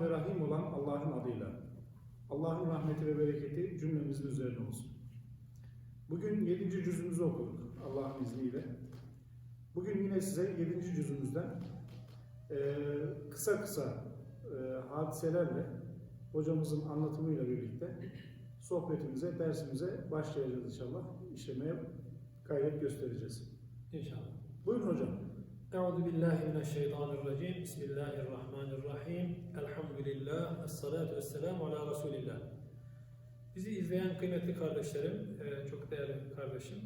Rahman ve Rahim olan Allah'ın adıyla. Allah'ın rahmeti ve bereketi cümlemizin üzerine olsun. Bugün 7. cüzümüzü okuduk Allah'ın izniyle. Bugün yine size 7. cüzümüzden eee, kısa kısa eee, hadiselerle hocamızın anlatımıyla birlikte sohbetimize, dersimize başlayacağız inşallah. İşlemeye gayret göstereceğiz. İnşallah. Buyurun hocam. Euzu billahi mineşşeytanirracim. Bismillahirrahmanirrahim. Elhamdülillah. Esselatu vesselamu ala Resulillah. Bizi izleyen kıymetli kardeşlerim, e, çok değerli kardeşim.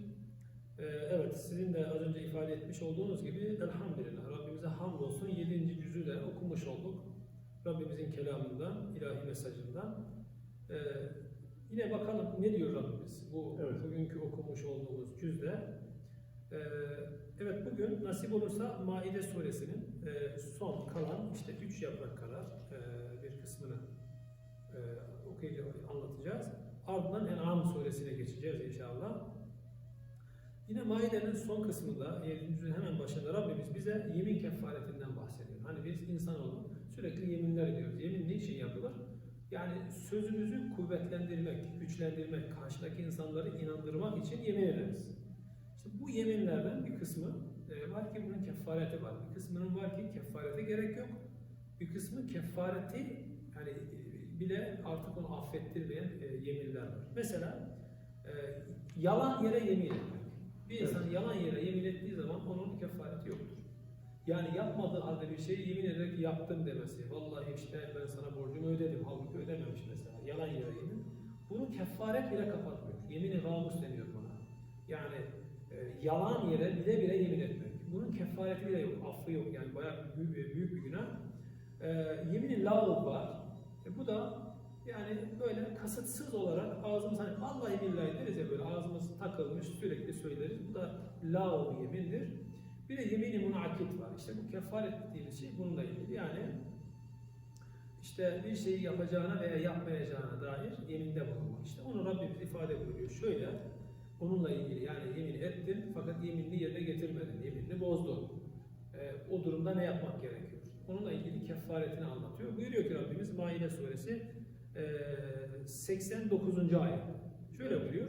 e, Evet, sizin de az önce ifade etmiş olduğunuz gibi elhamdülillah Rabbimize hamdolsun 7. cüzü de okumuş olduk. Rabbimizin kelamından, ilahi mesajından. E, Yine bakalım ne diyor Rabbimiz bu Evet. bugünkü okumuş olduğumuz cüzde. Evet bugün nasip olursa Maide suresinin e, son kalan işte üç yaprak kadar e, bir kısmını e, okuyacağız, anlatacağız. Ardından En'am suresine geçeceğiz inşallah. Yine Maide'nin son kısmında, 7. yüzün hemen başında Rabbimiz bize yemin kefaretinden bahsediyor. Hani biz insanoğlu sürekli yeminler ediyoruz. Yemin niçin yapılır? Yani sözümüzü kuvvetlendirmek, güçlendirmek, karşıdaki insanları inandırmak için yemin ederiz. Bu yeminlerden bir kısmı e, var ki bunun kefareti var. Bir kısmının var ki kefarete gerek yok. Bir kısmı kefareti yani e, bile artık onu affettirmeyen e, yeminler var. Mesela e, yalan yere yemin etmek. Bir Evet. insan yalan yere yemin ettiği zaman onun kefareti yoktur. Yani yapmadığı halde bir şeyi yemin ederek yaptım demesi. Vallahi işte ben sana borcumu ödedim. Halbuki ödememiş mesela. Yalan yere yemin. Bunun kefaret bile kapatmıyor. Yemin-i deniyor buna. Yani yalan yere bile bile yemin etmek. Bunun kefareti bile yok, affı yok. Yani bayağı büyük, büyük bir günah. E, yemin-i lağv var. E, bu da yani böyle kasıtsız olarak ağzımız hani vallahi billahi deriz ya böyle ağzımız takılmış sürekli söyleriz. Bu da lağv yemindir. Bir de yemin-i munakit var. İşte bu kefaret dediğimiz şey bununla ilgili. Yani işte bir şeyi yapacağına veya yapmayacağına dair yeminde bulunmak. İşte onu Rabbimiz ifade buyuruyor. Şöyle onunla ilgili yani yemin ettin fakat yeminini yerine getirmedin. Yeminini bozdun. Ee, o durumda ne yapmak gerekiyor? Onunla ilgili kefaretini anlatıyor. Buyuruyor ki Rabbimiz Maide suresi e, 89. ayet. Şöyle buyuruyor.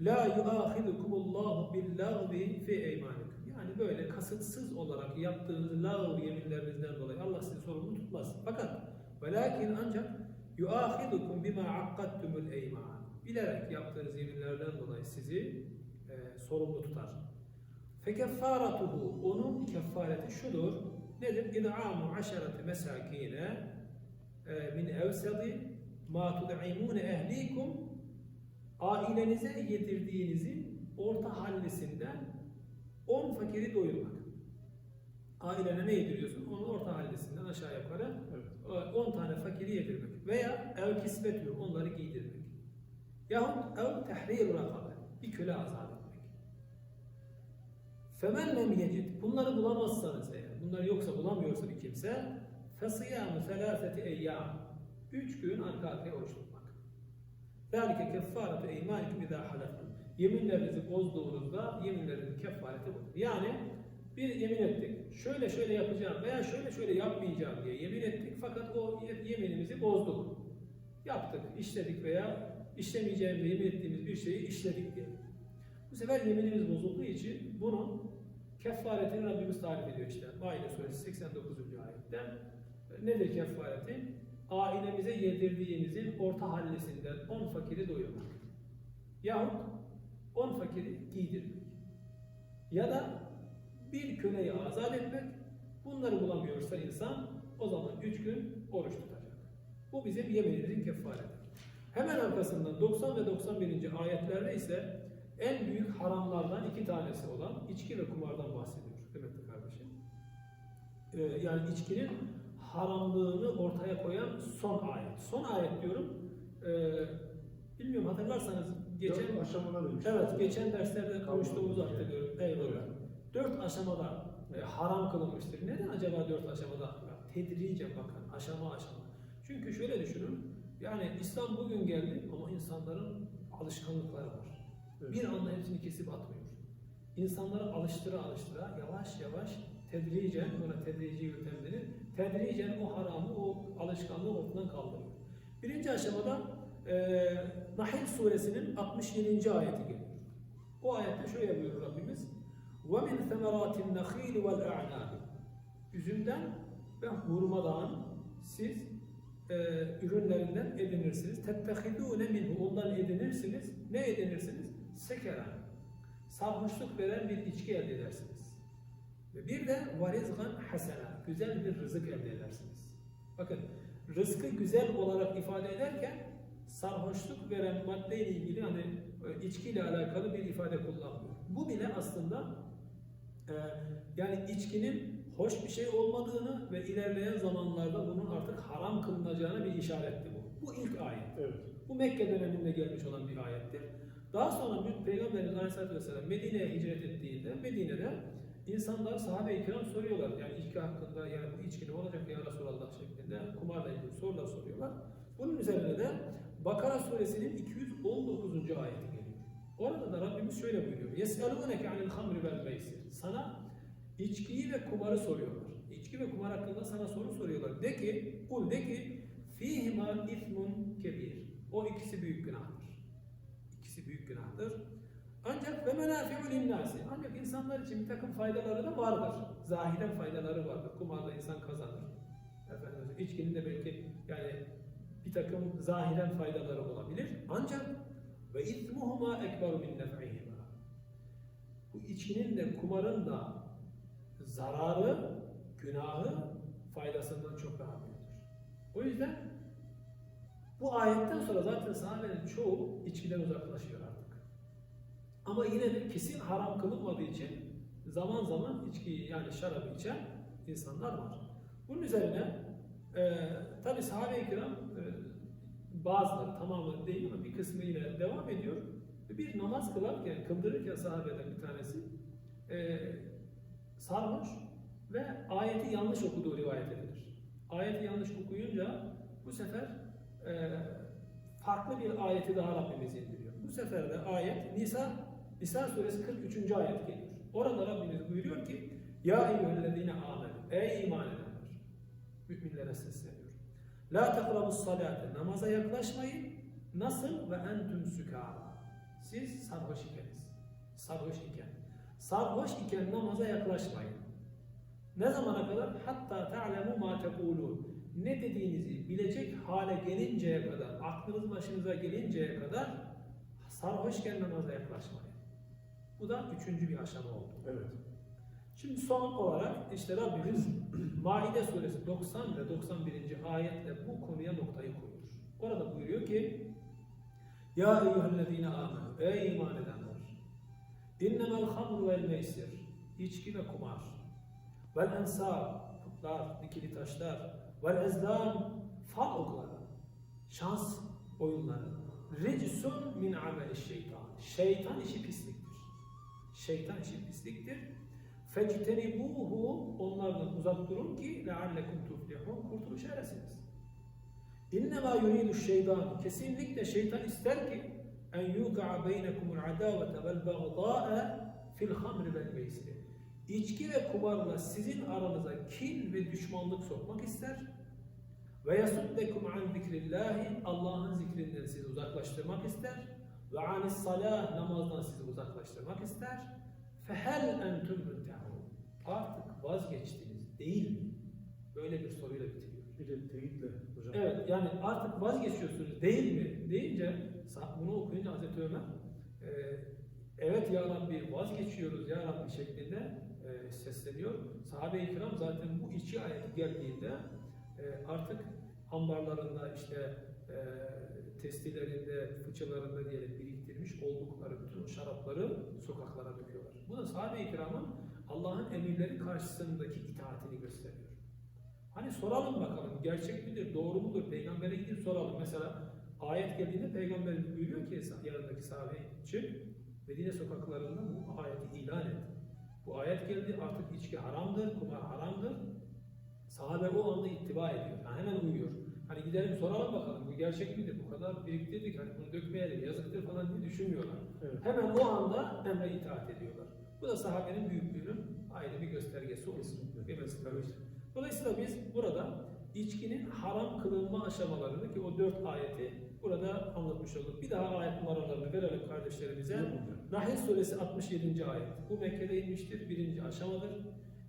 La yuahidukumullahu billahvi fi eymanikum. Yani böyle kasıtsız olarak yaptığınız lağv yeminlerinizden dolayı Allah sizi sorumlu tutmaz. Fakat velakin ancak yuahidukum bima akkattumul eyman. Bilerek yaptığınız yeminlerden dolayı sizi e, sorumlu tutar. Fekeffaratuhu onun kefareti şudur. Nedir? İd'amu aşareti mesakine e, min evsadi ma tud'imune ehlikum ailenize yedirdiğinizin orta hallisinden 10 fakiri doyurmak. Ailene ne yediriyorsun? Onun orta hallisinden aşağı yukarı Evet. 10 tane fakiri yedirmek. Veya ev kisbetü onları giydirmek. Yahut ev tehrir rakabe. Bir köle azat etmek. Femen lem yecid. Bunları bulamazsanız eğer, bunlar yoksa bulamıyorsa bir kimse fesiyamu selâfeti eyyâm. Üç gün arka arkaya oruç tutmak. Zâlike keffâretu eymânikum idâ haleftum. Yeminlerinizi bozduğunuzda yeminlerinizin kefareti budur. Yani bir yemin ettik. Şöyle şöyle yapacağım veya şöyle şöyle yapmayacağım diye yemin ettik fakat o yeminimizi bozduk. Yaptık, işledik veya işlemeyeceğimize yemin ettiğimiz bir şeyi işledik diye. Bu sefer yeminimiz bozulduğu için bunun kefaretini Rabbimiz tarif ediyor işte. Maide suresi 89. ayette. Nedir kefareti? Ailemize yedirdiğimizin orta hallisinden 10 fakiri doyurmak. Yahut 10 fakiri giydirmek. Ya da bir köleyi azat etmek. Bunları bulamıyorsa insan o zaman 3 gün oruç tutacak. Bu bizim yeminimizin kefareti. Hemen arkasından 90 ve 91. ayetlerde ise en büyük haramlardan iki tanesi olan içki ve kumardan bahsediyor kıymetli kardeşim. Ee, yani içkinin haramlığını ortaya koyan son ayet. Son ayet diyorum. Ee, bilmiyorum hatırlarsanız geçen demiş. Evet, geçen derslerde konuştuğumuzu Kalmadı. hatırlıyorum. Eyvallah. Dört aşamada e, haram kılınmıştır. Neden acaba dört aşamada? Tedricen bakın, aşama aşama. Çünkü şöyle düşünün, yani İslam bugün geldi ama insanların alışkanlıkları var. Evet. Bir anda hepsini kesip atmıyor. İnsanları alıştıra alıştıra yavaş yavaş tedricen, buna tedrici yöntem denir. Tedricen o haramı, o alışkanlığı ortadan kaldırıyor. Birinci aşamada e, Nahl suresinin 67. ayeti geliyor. O ayette şöyle buyurur Rabbimiz. وَمِنْ ثَمَرَاتِ النَّخِيلِ وَالْاَعْنَابِ Üzümden ve hurmadan siz e, ürünlerinden edinirsiniz. Tettehidûne minhu. Ondan edinirsiniz. Ne edinirsiniz? Sekeran. Sarhoşluk veren bir içki elde edersiniz. Ve bir de varizgan hasena. Güzel bir rızık elde edersiniz. Bakın rızkı güzel olarak ifade ederken sarhoşluk veren maddeyle ilgili hani e, içkiyle alakalı bir ifade kullanmıyor. Bu bile aslında e, yani içkinin hoş bir şey olmadığını ve ilerleyen zamanlarda bunun artık haram kılınacağına bir işaretti bu. Bu ilk ayet. Evet. Bu Mekke döneminde gelmiş olan bir ayettir. Daha sonra bir Peygamberimiz Aleyhisselatü Vesselam Medine'ye hicret ettiğinde Medine'de insanlar sahabe-i kiram soruyorlar. Yani içki hakkında yani bu içki ne olacak ya Resulallah şeklinde kumarla ilgili sorular soruyorlar. Bunun üzerine de Bakara suresinin 219. ayeti geliyor. Orada da Rabbimiz şöyle buyuruyor. يَسْأَلُونَكَ عَنِ الْخَمْرِ وَالْمَيْسِرِ Sana İçkiyi ve kumarı soruyorlar. İçki ve kumar hakkında sana soru soruyorlar. De ki, kul de ki fihima ismun kebir. O ikisi büyük günahtır. İkisi büyük günahtır. Ancak ve menafi'u linnâsi. Ancak insanlar için bir takım faydaları da vardır. Zahiren faydaları vardır. Kumarda insan kazanır. Efendim, içkinin de belki yani bir takım zahiren faydaları olabilir. Ancak ve ismuhuma ekberu min nef'ihima. Bu içkinin de kumarın da zararı, günahı faydasından çok daha büyüktür. O yüzden bu ayetten sonra zaten sahabenin çoğu içkiden uzaklaşıyor artık. Ama yine de kesin haram kılınmadığı için zaman zaman içkiyi yani şarabı içen insanlar var. Bunun üzerine e, tabi sahabe-i kiram e, bazıları tamamı değil ama bir kısmı yine devam ediyor. Bir namaz kılarken, kıldırırken sahabeden bir tanesi e, sarhoş ve ayeti yanlış okuduğu rivayet edilir. Ayeti yanlış okuyunca bu sefer e, farklı bir ayeti daha Rabbimiz indiriyor. Bu sefer de ayet Nisa Nisa suresi 43. ayet geliyor. Orada Rabbimiz buyuruyor ki Ya eyyühellezine amel Ey iman edenler Müminlere sesleniyor. La tekrabus salate Namaza yaklaşmayın. Nasıl ve entüm sükara Siz sarhoş ikeniz. Sarhoş iken. Sarhoş iken namaza yaklaşmayın. Ne zamana kadar? Hatta ta'lemu ma tekulun. Ne dediğinizi bilecek hale gelinceye kadar, aklınız başınıza gelinceye kadar sarhoşken namaza yaklaşmayın. Bu da üçüncü bir aşama oldu. Evet. Şimdi son olarak işte Rabbimiz Maide suresi 90 ve 91. ayetle bu konuya noktayı koyuyor. Orada buyuruyor ki Ya eyyühellezine amenu Ey iman edenler İnnemel hamru vel meysir. İçki ve kumar. Vel ensab Putlar, dikili taşlar. Vel Fal okları. Şans oyunları. Ricsun min ameli şeytan. Şeytan işi pisliktir. Şeytan işi pisliktir. Fectenibuhu onlardan uzak durun ki leallekum tuflihun kurtuluş eresiniz. İnnemâ yuridu şeytan kesinlikle şeytan ister ki en yuka'a beynekumul adavete vel bagdâ'e fil hamri vel meysiri. İçki ve kumarla sizin aranıza kin ve düşmanlık sokmak ister. Ve yasuddekum an zikrillahi Allah'ın zikrinden sizi uzaklaştırmak ister. Ve anis salah namazdan sizi uzaklaştırmak ister. Fehel entüm müntehun. Artık vazgeçtiniz değil mi? Böyle bir soruyla bitiriyor. Bir de teyitle hocam. Evet yani artık vazgeçiyorsunuz değil mi? Deyince bunu okuyunca Hazreti Ömer e, evet ya Rabbi vazgeçiyoruz ya Rabbi şeklinde e, sesleniyor. Sahabe-i kiram zaten bu içi ayeti geldiğinde e, artık ambarlarında işte e, testilerinde, fıçılarında diyelim biriktirmiş oldukları bütün şarapları sokaklara döküyorlar. Bu da sahabe-i kiramın Allah'ın emirleri karşısındaki itaatini gösteriyor. Hani soralım bakalım gerçek midir, doğru mudur? Peygamber'e gidip soralım. Mesela ayet geldiğinde Peygamberimiz buyuruyor ki yanındaki sahabe için Medine sokaklarında bu ayeti ilan et. Bu ayet geldi artık içki haramdır, kumar haramdır. Sahabe o anda ittiba ediyor. Yani hemen uyuyor. Hani gidelim soralım bakalım bu gerçek midir? Bu kadar biriktirdik hani bunu dökmeyelim yazıktır falan diye düşünmüyorlar. Evet. Hemen o anda emre itaat ediyorlar. Bu da sahabenin büyüklüğünün ayrı bir göstergesi olur. Kesinlikle. Mesele. Dolayısıyla biz burada içkinin haram kılınma aşamalarını ki o dört ayeti burada anlatmış olduk. Bir daha ayet numaralarını verelim kardeşlerimize. Nahl suresi 67. ayet. Bu Mekke'de inmiştir. Birinci aşamadır.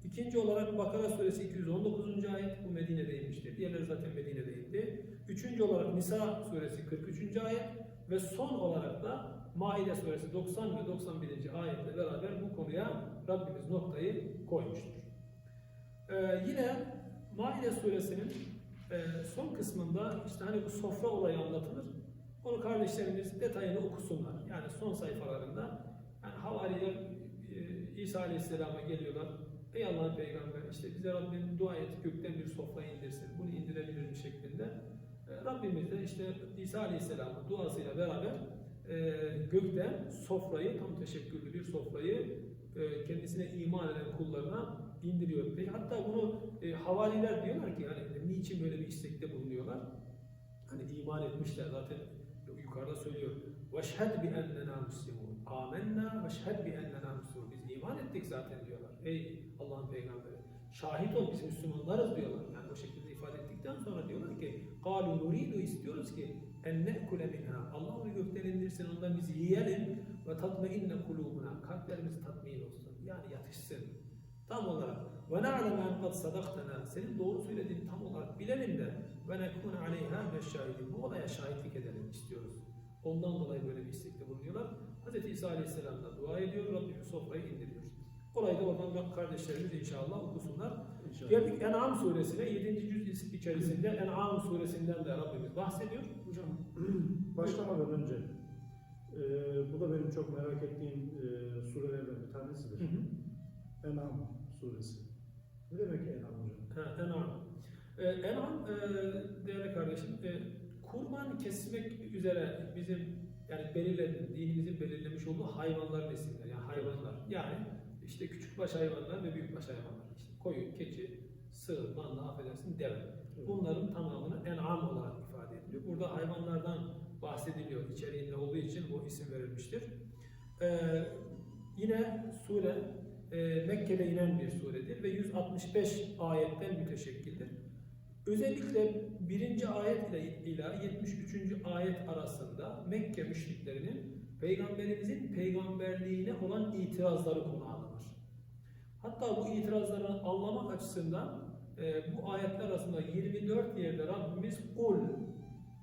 İkinci olarak Bakara suresi 219. ayet. Bu Medine'de inmiştir. Diğerleri zaten Medine'de indi. Üçüncü olarak Nisa suresi 43. ayet. Ve son olarak da Maide suresi 90 ve 91. ayetle beraber bu konuya Rabbimiz noktayı koymuştur. Ee, yine Maide suresinin e, son kısmında işte hani bu sofra olayı anlatılır. Onu kardeşlerimiz detayını okusunlar. Yani son sayfalarında yani havariler e, İsa Aleyhisselam'a geliyorlar. Ey Allah'ın peygamber işte bize Rabbim dua et gökten bir sofra indirsin. Bunu indirebilir mi şeklinde. E, Rabbimiz de işte İsa Aleyhisselam'ın duasıyla beraber e, gökten sofrayı tam teşekküllü bir sofrayı e, kendisine iman eden kullarına indiriyor. Ve hatta bunu e, havariler diyorlar ki hani niçin böyle bir istekte bulunuyorlar? Hani iman etmişler zaten yukarıda söylüyor. Veşhed bi ennena muslimun. Amenna veşhed bi ennena muslimun. Biz iman ettik zaten diyorlar. Ey Allah'ın peygamberi. Şahit ol biz Müslümanlarız diyorlar. Yani o şekilde ifade ettikten sonra diyorlar ki قَالُوا nuridu istiyoruz ki en ne'kule minha. Allah onu gökten indirsin ondan biz yiyelim ve tatmeinne kulubuna. Kalplerimiz tatmin olsun. Yani yatışsın. Tam olarak ve na'lem en kad sadaktana. Senin doğru söylediğini tam olarak bilelim de ve nekune aleyha meşşahidin. Bu olaya şahitlik edelim istiyoruz. Ondan dolayı böyle bir istekte bulunuyorlar. Hz. İsa Aleyhisselam da dua ediyor. Rabbim sofrayı indiriyor. Orayı da oradan kardeşlerimiz inşallah okusunlar. İnşallah. Geldik En'am suresine 7. cüz içerisinde En'am suresinden de Rabbimiz bahsediyor. Hocam başlamadan önce e, bu da benim çok merak ettiğim e, surelerden bir tanesidir. Hı hı. En'am suresi. Ne demek En'am hocam? Ha, En'am. Ee, En'am e, değerli kardeşim e, kurban kesmek üzere bizim yani belirlediğimiz, dinimizin belirlemiş olduğu hayvanların isimleri. Yani hayvanlar. Yani işte küçükbaş hayvanlar ve büyükbaş hayvanlar. İşte koyun, keçi, sığır, manda, affedersin, deve. Bunların tamamını en'am olarak ifade ediliyor. Burada hayvanlardan bahsediliyor içeriğinde olduğu için bu isim verilmiştir. Ee, yine sure Mekke'de inen bir suredir ve 165 ayetten müteşekkildir. Özellikle birinci ayet ile ila 73. ayet arasında Mekke müşriklerinin peygamberimizin peygamberliğine olan itirazları konu alınır. Hatta bu itirazları anlamak açısından e, bu ayetler arasında 24 yerde Rabbimiz kul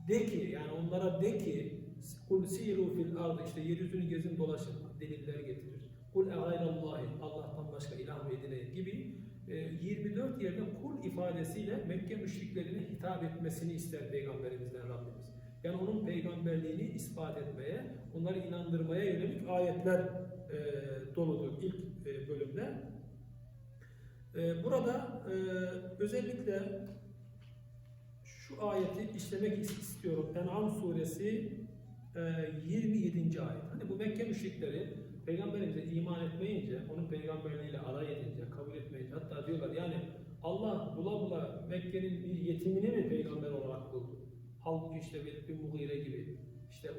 de ki yani onlara de ki kul siru fil ardı işte yeryüzünü gezin dolaşın deliller getirir. Kul e gayrallahi Allah'tan başka ilah edineyim gibi e, 24 yerde kul ifadesiyle Mekke müşriklerine hitap etmesini ister Peygamberimizden Rabbimiz. Yani onun peygamberliğini ispat etmeye, onları inandırmaya yönelik ayetler e, doludur ilk e, bölümde. E, burada e, özellikle şu ayeti işlemek istiyorum. En'am suresi e, 27. ayet. Hani bu Mekke müşrikleri peygamberimize iman etmeyince, onun peygamberliğiyle alay edince, kabul etmeyince hatta diyorlar yani Allah bula bula Mekke'nin bir yetimini mi peygamber olarak buldu? Halbuki işte Velid bin Mughire gibi, işte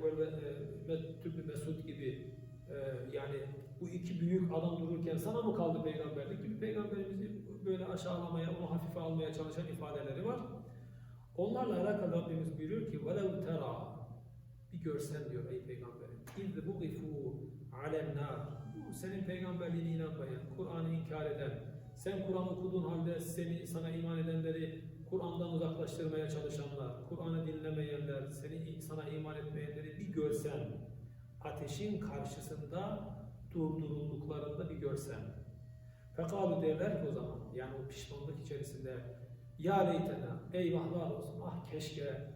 Tübü Mesud gibi e, yani bu iki büyük adam dururken sana mı kaldı peygamberlik gibi peygamberimizi böyle aşağılamaya, onu hafife almaya çalışan ifadeleri var. Onlarla alakalı Rabbimiz buyuruyor ki وَلَوْ تَرَى Bir görsen diyor ey peygamberim. اِذْ بُغِفُوا alemna. Bu senin peygamberliğine inanmayan, Kur'an'ı inkar eden, sen Kur'an okuduğun halde seni sana iman edenleri Kur'an'dan uzaklaştırmaya çalışanlar, Kur'an'ı dinlemeyenler, seni sana iman etmeyenleri bir görsen, ateşin karşısında durdurulduklarında bir görsen. Fekalu derler ki o zaman, yani o pişmanlık içerisinde, Ya leytena, eyvahlar olsun, ah keşke,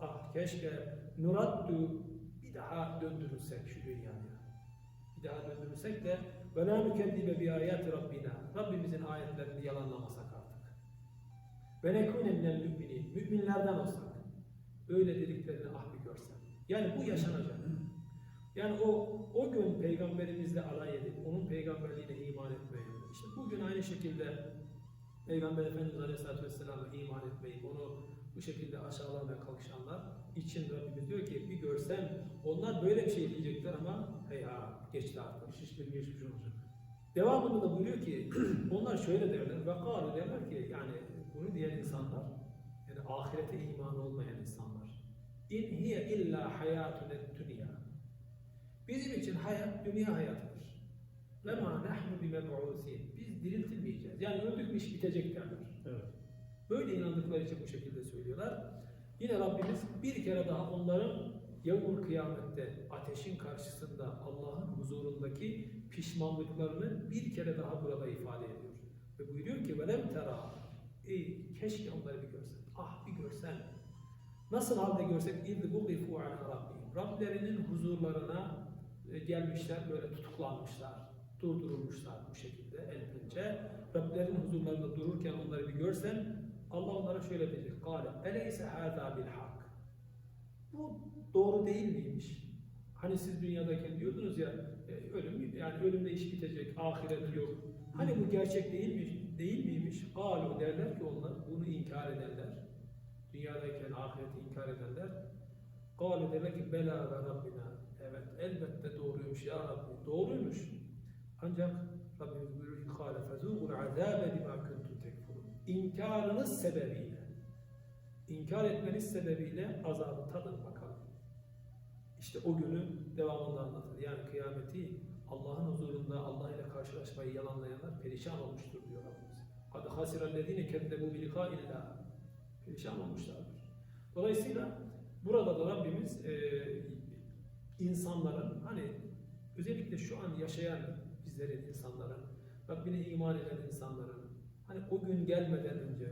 ah keşke, nuraddu, bir daha döndürülsek şu dünyaya. Bir daha döndürülsek de ve la nükeddibe bi ayati rabbina. Rabbimizin ayetlerini yalanlamasak artık. Ve nekune minel müminin. Müminlerden olsak. Öyle dediklerini ah bir görsen. Yani bu yaşanacak. Yani o o gün peygamberimizle alay edip onun peygamberliğine iman etmeyenler. İşte bugün aynı şekilde Peygamber Efendimiz Aleyhisselatü Vesselam'a iman etmeyip onu bu şekilde aşağılamaya kalkışanlar için Rabbimiz diyor ki bir görsen onlar böyle bir şey diyecekler ama hey ha geçti artık. İş işleri geçmiş olacak. Devamında da buyuruyor ki onlar şöyle derler ve kâlu derler ki yani bunu diyen insanlar yani ahirete iman olmayan insanlar in hiye illa hayatun dünya bizim için hayat dünya hayatıdır ve ma nahnu bimeb'usin biz diriltilmeyeceğiz yani öldük mü iş bitecek derler Evet. Böyle inandıkları için bu şekilde söylüyorlar. Yine Rabbimiz bir kere daha onların yavur kıyamette ateşin karşısında Allah'ın huzurundaki pişmanlıklarını bir kere daha burada ifade ediyor. Ve buyuruyor ki velem tera ey keşke onları bir görsen. Ah bir görsen. Nasıl halde görsek izdi bu gifu ala Rabbihim. Rablerinin huzurlarına e, gelmişler böyle tutuklanmışlar. Durdurulmuşlar bu şekilde el pençe. Rablerin huzurlarında dururken onları bir görsen Allah onlara şöyle diyecek. Kale eleyse hâzâ bil hak. Bu doğru değil miymiş? Hani siz dünyadayken diyordunuz ya e, ölüm yani ölümde iş bitecek, ahiret yok. Hani bu gerçek değil mi? Değil miymiş? Galu derler ki onlar bunu inkar edenler. Dünyadayken ahireti inkar edenler. Galu derler ki bela ve Rabbina. Evet elbette doğruymuş ya Rabbi. Doğruymuş. Ancak Rabbimiz buyuruyor ki kâle fezûgul azâbe bimâ. İnkarınız sebebiyle, inkar etmeniz sebebiyle azabı tadın bakalım. İşte o günü devamında anlatır. Yani kıyameti Allah'ın huzurunda Allah ile karşılaşmayı yalanlayanlar perişan olmuştur diyor Rabbimiz. Hadi hasirellezine keddebu bi illa perişan olmuşlardır. Dolayısıyla burada da Rabbimiz e, insanların hani özellikle şu an yaşayan bizlerin insanların Rabbine iman eden insanların hani o gün gelmeden önce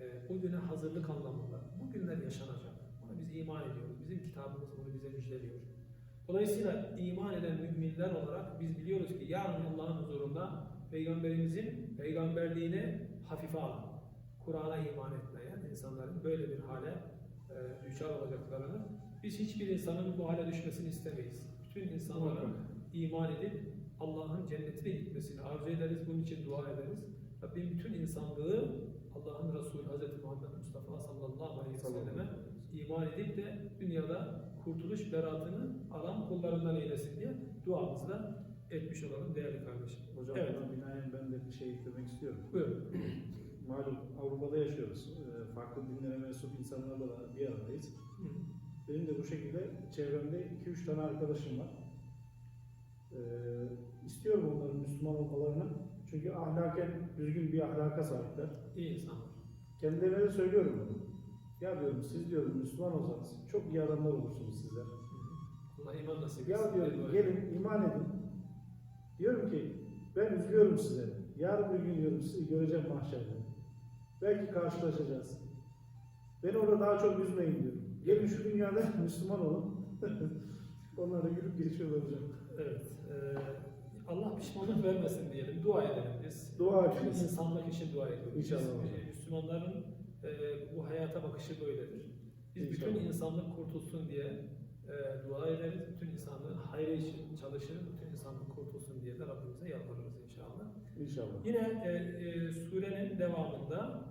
e, o güne hazırlık anlamında bu günler yaşanacak. Buna biz iman ediyoruz. Bizim kitabımız bunu bize müjdeliyor. Dolayısıyla iman eden müminler olarak biz biliyoruz ki yarın Allah'ın huzurunda Peygamberimizin peygamberliğine hafife alan, Kur'an'a iman etmeyen insanların böyle bir hale e, düşer olacaklarını biz hiçbir insanın bu hale düşmesini istemeyiz. Bütün insanların Muhakkak. iman edip Allah'ın cennetine gitmesini arzu ederiz, bunun için dua ederiz. Rabbim bütün insanlığı Allah'ın Resulü Hz. Muhammed Mustafa sallallahu aleyhi ve selleme iman edip de dünyada kurtuluş beratını alan kullarından eylesin diye duamızı da etmiş olalım değerli kardeşim. Hocam Evet. binaen ben de bir şey eklemek istiyorum. Buyurun. Malum Avrupa'da yaşıyoruz. Ee, Farklı dinlere mensup insanlarla da bir aradayız. Hı. Benim de bu şekilde çevremde 2-3 tane arkadaşım var. Ee, istiyorum onların Müslüman olmalarını. Çünkü ahlaken düzgün bir ahlaka sahipler. İyi insanlar. Kendilerine de söylüyorum bunu. Ya diyorum siz diyorum Müslüman olsanız çok iyi adamlar olursunuz sizler. Allah iman nasip Ya diyorum gelin iman edin. Diyorum ki ben üzülüyorum size. Yarın bir gün diyorum sizi göreceğim mahşerde. Belki karşılaşacağız. Beni orada daha çok üzmeyin diyorum. Gelin şu dünyada Müslüman olun. Onlar da gülüp geçiyorlar hocam. Evet. eee, Allah pişmanlık vermesin diyelim. Dua edelim biz. Dua Bütün ediniz. insanlık için dua ediyoruz. Biz, İnşallah. e, Müslümanların e, bu hayata bakışı böyledir. Biz bütün İnşallah. insanlık kurtulsun diye e, dua ederiz. Bütün insanlığın hayrı için çalışırız. Bütün insanlık kurtulsun diye de Rabbimize yalvarırız inşallah. İnşallah. Yine e, e, surenin devamında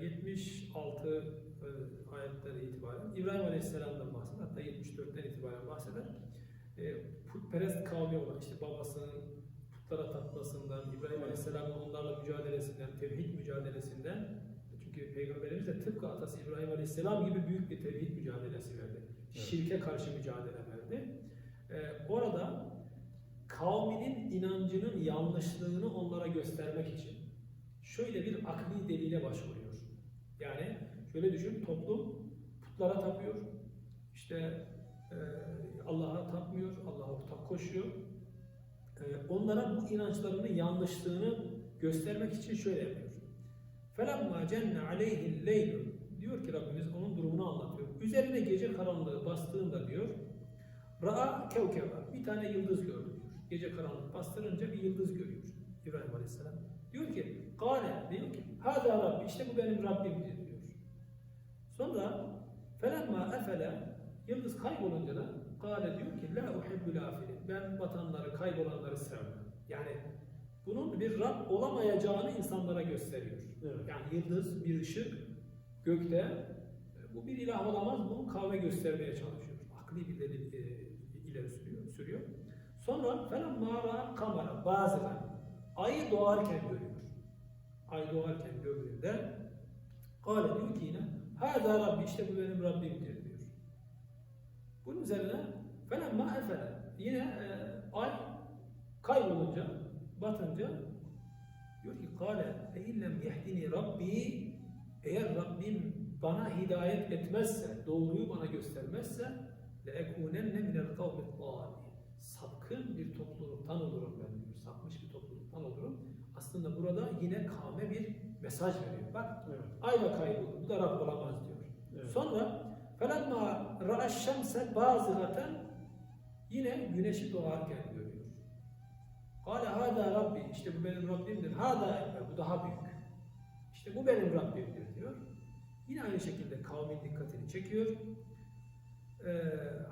e, 76 e, ayetten itibaren İbrahim Aleyhisselam'dan bahseder. Hatta 74'ten itibaren bahseder. E, putperest kavmi olan işte babasının putlara tapmasından, İbrahim Aleyhisselam'ın onlarla mücadelesinden, tevhid mücadelesinden çünkü Peygamberimiz de tıpkı atası İbrahim Aleyhisselam gibi büyük bir tevhid mücadelesi verdi. Evet. Şirke karşı mücadele verdi. E, orada kavminin inancının yanlışlığını onlara göstermek için şöyle bir akli delile başvuruyor. Yani şöyle düşün, toplum putlara tapıyor, işte e, Allah'a koşuyor. E, onlara bu inançlarının yanlışlığını göstermek için şöyle yapıyor. فَلَمَّا جَنَّ عَلَيْهِ اللَّيْلُ Diyor ki Rabbimiz onun durumunu anlatıyor. Üzerine gece karanlığı bastığında diyor, Ra'a kevkeba. Bir tane yıldız gördü diyor. Gece karanlık bastırınca bir yıldız görüyor İbrahim Aleyhisselam. Diyor ki, Kale diyor ki, Hâzâ Rabbi, işte bu benim Rabbimdir diyor. Sonra felemma efele yıldız kaybolunca da Kale diyor ki, La uhibbul afilin. ben batanları, kaybolanları sevmem. Yani bunun bir Rab olamayacağını insanlara gösteriyor. Evet. Yani yıldız, bir ışık gökte bu bir ilah olamaz. Bunu kavme göstermeye çalışıyor. Akli bir delil e, ileri sürüyor. sürüyor. Sonra falan mağara kamera bazen ayı doğarken görüyor. Ay doğarken gördüğünde Kale diyor ki yine Hâdâ Rabbi işte bu benim Rabbimdir diyor. Bunun üzerine felemma efele yine e, ay kaybolunca batınca diyor ki kâle fe illem yehdini Rabbi eğer Rabbim bana hidayet etmezse, doğruyu bana göstermezse le ekunenne minel kavmi. Sapkın bir topluluktan olurum ben diyor. Sapmış bir topluluktan olurum. Aslında burada yine kavme bir mesaj veriyor. Bak Evet. ayla kayboldu. Bu da Rab olamaz diyor. Evet. Sonra felemma ra'aş-şemse bazıgaten yine güneşi doğarken görüyor. Kale hâdâ Rabbi işte bu benim Rabbimdir. Hâdâ ekber bu daha büyük. İşte bu benim Rabbimdir diyor. Yine aynı şekilde kavmin dikkatini çekiyor. Ee,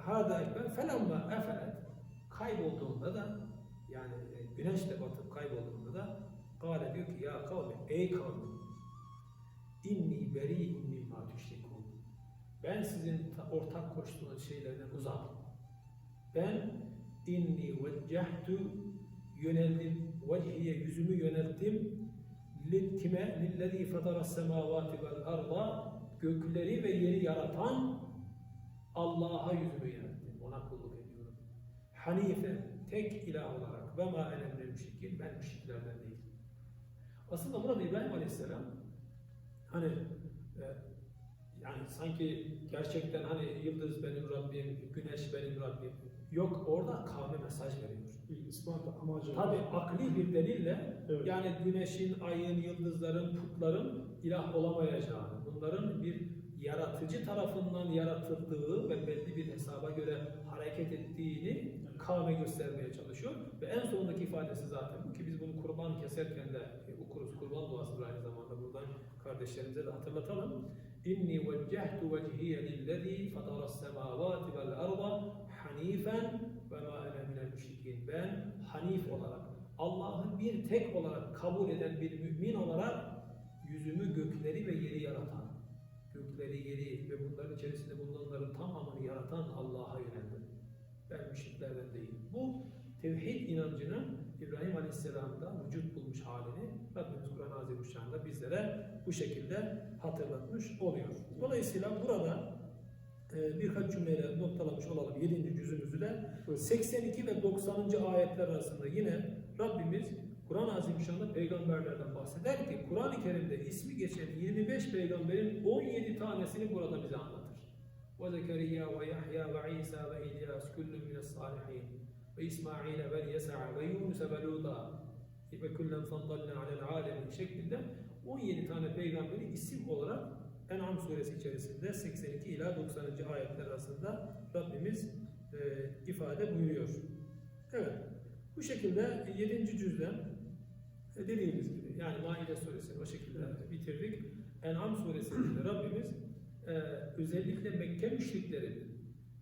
Hâdâ ekber felemma efelet kaybolduğunda da yani e, güneşle batıp kaybolduğunda da Kale diyor ki ya kavmi ey kavmi inni beri'un mimma tüşrikûn ben sizin ta- ortak koştuğunuz şeylerden uzak. Ben inni veccehtu yöneldim, vecihiye yüzümü yönelttim. Kime? Lillezî fetara semâvâti vel arda gökleri ve yeri yaratan Allah'a yüzümü yönelttim. Ona kulluk ediyorum. Hanife, tek ilah olarak ve mâ ene minel müşrikin, ben müşriklerden değilim. Aslında burada İbrahim Aleyhisselam hani e, yani sanki gerçekten hani yıldız benim Rabbim, güneş benim Rabbim. Yok orada kavme mesaj veriyor. İspat amacı. Tabi akli bir delille Evet. yani güneşin, ayın, yıldızların, putların ilah olamayacağını, bunların bir yaratıcı tarafından yaratıldığı ve belli bir hesaba göre hareket ettiğini kavme göstermeye çalışıyor. Ve en sonundaki ifadesi zaten bu ki biz bunu kurban keserken de okuruz. Kurban duasıdır aynı zamanda buradan kardeşlerimize de hatırlatalım. İnni veccehtu vecihiye lillezî fataras semâvâti vel arda hanifen ve mâ ene minel müşrikin. Ben hanif olarak, Allah'ı bir tek olarak kabul eden bir mümin olarak yüzümü gökleri ve yeri yaratan, gökleri, yeri ve bunların içerisinde bulunanların tamamını yaratan Allah'a yöneldim. Ben müşriklerden değilim. Bu tevhid inancının İbrahim Aleyhisselam'da vücut bulmuş halini Rabbimiz Kur'an-ı Azimüşşan'da bizlere bu şekilde hatırlatmış oluyor. Dolayısıyla burada ee, birkaç cümleyle noktalamış olalım 7. cüzümüzü de. 82 ve 90. ayetler arasında yine Rabbimiz Kur'an-ı Azimşan'da peygamberlerden bahseder ki Kur'an-ı Kerim'de ismi geçen 25 peygamberin 17 tanesini burada bize anlatır. Ve Zekeriya ve Yahya ve İsa ve İlyas kullun mines salihin ve İsmail ve Yesa ve Yunus ve Luta ve kullen faddalna alel alemin şeklinde 17 tane peygamberi isim olarak En'am suresi içerisinde 82 ila 90. ayetler arasında Rabbimiz e, ifade buyuruyor. Evet. Bu şekilde 7. cüzden e, dediğimiz gibi yani Maide suresini o şekilde bitirdik. En'am suresinde Rabbimiz e, özellikle Mekke müşriklerinin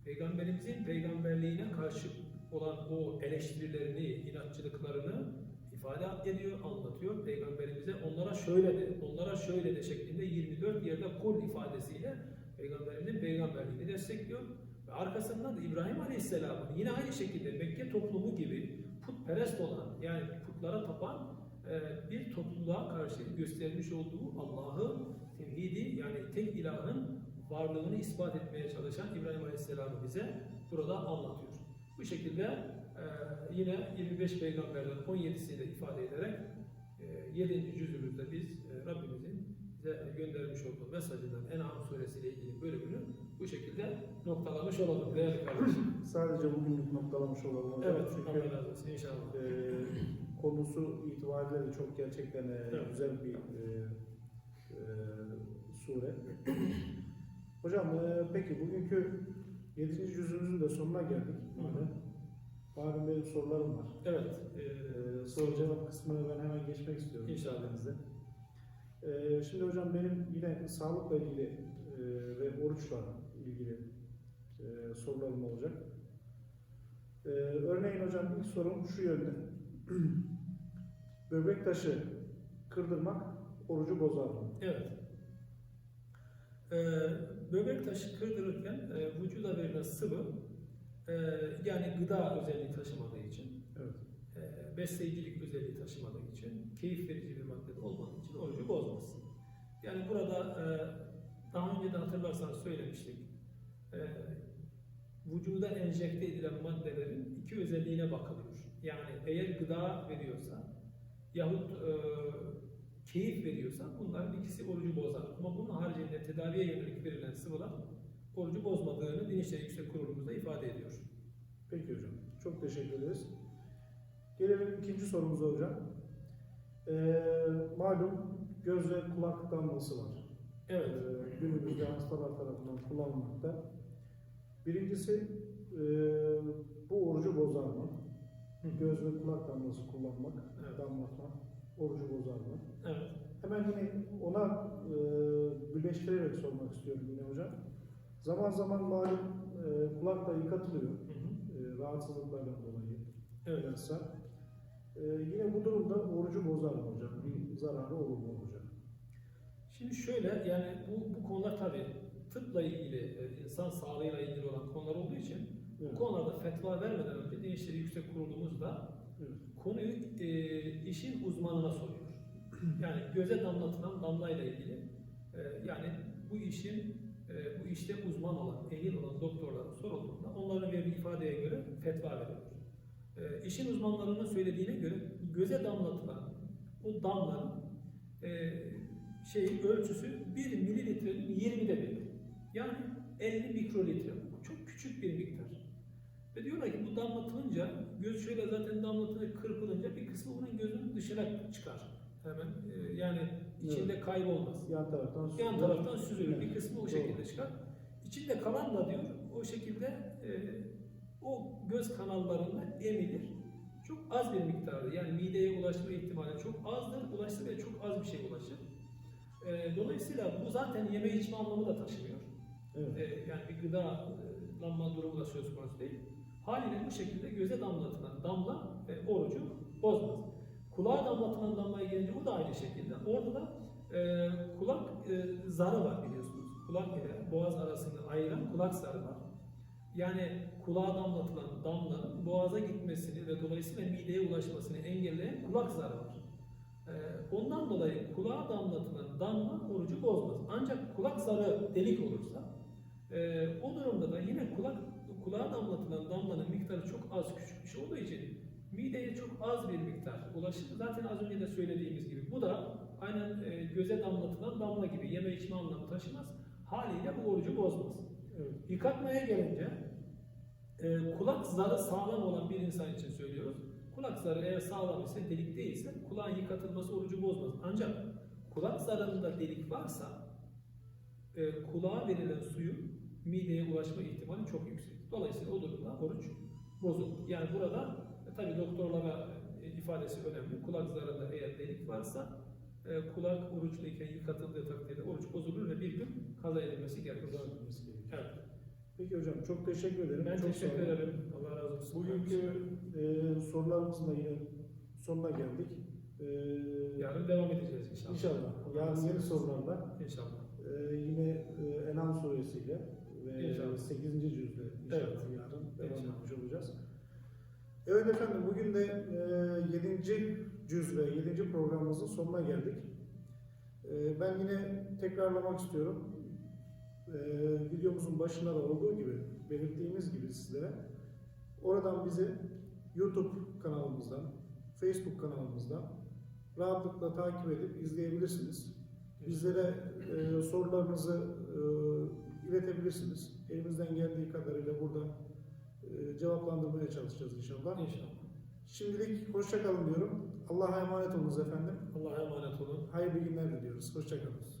peygamberimizin peygamberliğine karşı olan o eleştirilerini, inatçılıklarını ifade ediyor, anlatıyor peygamberimize. Onlara şöyle de, onlara şöyle de şeklinde 24 yerde kul ifadesiyle peygamberimizin peygamberliğini destekliyor. Ve arkasından da İbrahim Aleyhisselam'ın yine aynı şekilde Mekke toplumu gibi putperest olan yani putlara tapan e, bir topluluğa karşı göstermiş olduğu Allah'ı tevhidi yani tek ilahın varlığını ispat etmeye çalışan İbrahim Aleyhisselam'ı bize burada anlatıyor. Bu şekilde yine 25 peygamberden 17'sini de ifade ederek e, 7. cüzümüzde biz e, Rabbimizin bize göndermiş olduğu mesajından En'am suresiyle ilgili bölümünü bu şekilde noktalamış olalım değerli kardeşim. Sadece bugünlük noktalamış olalım evet, Çünkü inşallah. e, konusu itibariyle de çok gerçekten e, Evet. güzel bir e, e, sure. Hocam e, peki bugünkü 7. cüzümüzün de sonuna geldik. Hı hı. Malum benim sorularım var. Evet, e, Ee, soru cevap kısmına ben hemen geçmek istiyorum. İnşallah. Ee, şimdi hocam benim yine sağlıkla ilgili e, ve oruçla ilgili e, sorularım olacak. Ee, örneğin hocam ilk sorum şu yönde. Böbrek taşı kırdırmak orucu bozar mı? Evet. Ee, böbrek taşı kırdırırken e, vücuda verilen sıvı e, yani gıda özelliği taşımadığı için Evet. e, besleyicilik özelliği taşımadığı için, keyif verici bir madde de olmadığı için orucu bozmaz. Yani burada e, daha önce de hatırlarsanız söylemiştik. E, vücuda enjekte edilen maddelerin iki özelliğine bakılıyor. Yani eğer gıda veriyorsa yahut e, keyif veriyorsa bunların ikisi orucu bozar. Ama bunun haricinde tedaviye yönelik verilen sıvılar orucu bozmadığını Din İşleri Yüksek Kurulumuz da ifade ediyor. Peki hocam. Çok teşekkür ederiz. Gelelim ikinci sorumuza hocam. Ee, malum göz ve kulak damlası var. Evet. Ee, günümüzde hastalar tarafından kullanılmakta. Birincisi e, bu orucu bozar mı? Göz ve kulak damlası kullanmak, Evet. damlatmak orucu bozar mı? Evet. Hemen yine ona e, birleştirerek sormak istiyorum yine hocam. Zaman zaman malum e, kulak da yıkatılıyor Hı hı. e, rahatsızlıklardan dolayı Evet. bilhassa. E, yine bu durumda orucu bozar mı hocam? Bir zararı olur mu hocam? Şimdi şöyle yani bu, bu konular tabii tıpla ilgili, e, insan sağlığıyla ilgili olan konular olduğu için Evet. bu konularda fetva vermeden önce Din İşleri Yüksek Kurulumuz da Evet. konuyu e, işin uzmanına soruyor. Yani göze damlatılan damlayla ilgili e, yani bu işin e, bu işte uzman olan, ehil olan doktorlara sorulduğunda onların verdiği ifadeye göre fetva veriyor. E, işin uzmanlarının söylediğine göre göze damlatılan o damlanın e, şey ölçüsü 1 mililitrenin 20'de biri. Yani 50 mikrolitre. Bu çok küçük bir miktar. Ve diyorlar ki bu damlatılınca göz şöyle zaten damlatılıp kırpılınca bir kısmı bunun gözünün dışına çıkar. Hemen e, yani içinde kaybolmaz. Yan taraftan Yan süzülür. taraftan süzülür. Evet. Bir kısmı o Doğru. şekilde çıkar. İçinde kalan da diyor o şekilde e, o göz kanallarında emilir. Çok az bir miktarda yani mideye ulaşma ihtimali çok azdır. Ulaşsa bile çok az bir şey ulaşır. E, dolayısıyla bu zaten yeme içme anlamı da taşımıyor. Evet. E, yani bir gıdalanma durumu da söz konusu değil. Haliyle bu şekilde göze damlatılan damla e, orucu bozmaz. Kulağa damlatılan damlaya gelince o da aynı şekilde. Orada da e, kulak e, zarı var biliyorsunuz. Kulak ile boğaz arasını ayıran kulak zarı var. Yani kulağa damlatılan damlanın boğaza gitmesini ve dolayısıyla mideye ulaşmasını engelleyen kulak zarı var. E, ondan dolayı kulağa damlatılan damla orucu bozmaz. Ancak kulak zarı delik olursa ee, o durumda da yine kulak kulağa damlatılan damlanın miktarı çok az küçük bir şey olduğu için mideye çok az bir miktar ulaşır. Zaten az önce de söylediğimiz gibi bu da aynen e, göze damlatılan damla gibi yeme içme anlamı taşımaz. Haliyle bu orucu bozmaz. Evet. Yıkatmaya gelince e, kulak zarı sağlam olan bir insan için söylüyoruz. Kulak zarı eğer sağlam ise delik değilse kulağın yıkatılması orucu bozmaz. Ancak kulak zarında delik varsa e, kulağa verilen suyun mideye ulaşma ihtimali çok yüksek. Dolayısıyla o durumda oruç bozulur. Yani burada tabi doktorlara e, ifadesi önemli. Kulak zarında eğer delik varsa e, kulak oruçluyken yıkatıldığı takdirde oruç bozulur ve bir gün kaza edilmesi gerekir. Evet. Peki hocam çok teşekkür ederim. Ben çok teşekkür ederim. Allah razı olsun. Bugünkü e, sorularımızın da yine sonuna geldik. E, Yarın devam edeceğiz inşallah. İnşallah. Yarın yeni sorularla İnşallah. e, yine e, Enam suresiyle ve İnşallah. 8. cüzle inşallah Evet. yarın devam etmiş olacağız. Evet efendim bugün de e, 7. cüz ve 7. programımızın sonuna geldik. E, ben yine tekrarlamak istiyorum. E, videomuzun başında da olduğu gibi belirttiğimiz gibi sizlere oradan bizi YouTube kanalımızdan, Facebook kanalımızdan rahatlıkla takip edip izleyebilirsiniz. Bizlere e, sorularınızı e, iletebilirsiniz. Elimizden geldiği kadarıyla burada e, cevaplandırmaya çalışacağız inşallah. İnşallah. Şimdilik hoşça kalın diyorum. Allah'a emanet olunuz efendim. Allah'a emanet olun. Hayırlı günler diliyoruz. Hoşça kalın.